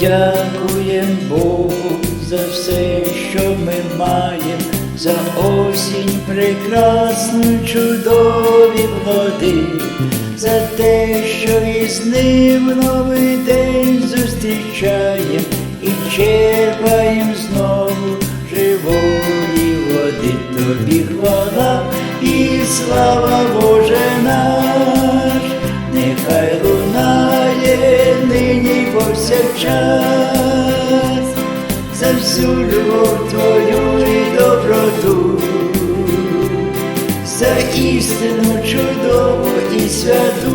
дякуємо Богу за все, що ми маємо, за осінь прекрасну, чудові плоди, за те, що із ним новий день зустрічаєм і черпаєм знову живої води. Тобі хвала і слава всю любов Твою і доброту, за істину чудову і святу.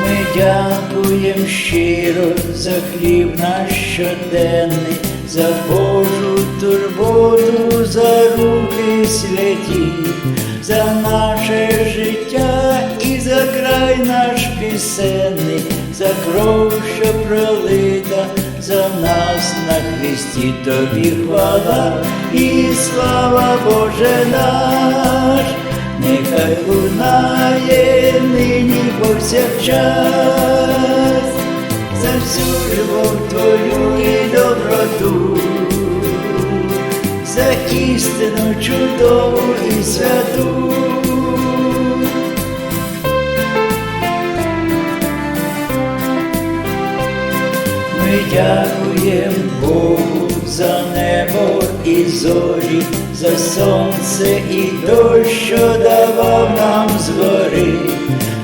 Ми дякуємо щиро за хліб наш щоденний, за Божу турботу, за руки святі, за наше життя наш пісенний, за кров, що пролита, за нас на хвісті тобі хвала і слава Боже наш нехай лунає нині повсякчас, за всю любов твою і доброту, за істину чудову і святу. Ми дякуємо Богу за небо і зорі, за сонце і дощ, що давав нам згори,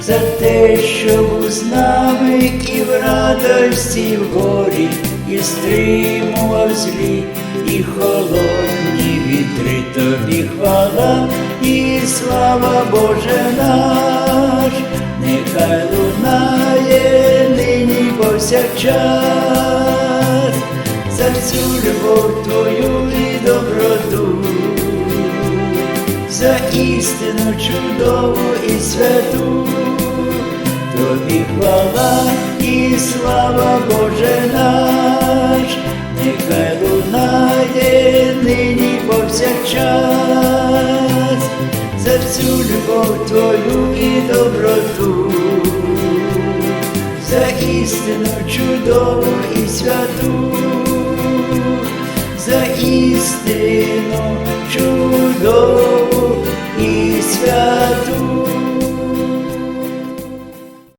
за те, що з нами і в радості в горі, і стримував злі, і холодні вітри, тобі хвала і слава Боже наш, нехай лунає нині повсякчас, всю любов твою і доброту, за істину чудову і святу, тобі хвала і слава Боже наш, нехай лунає нині повсякчас, за всю любов твою і доброту. За істину чудову і святу, за істину чудову і святу.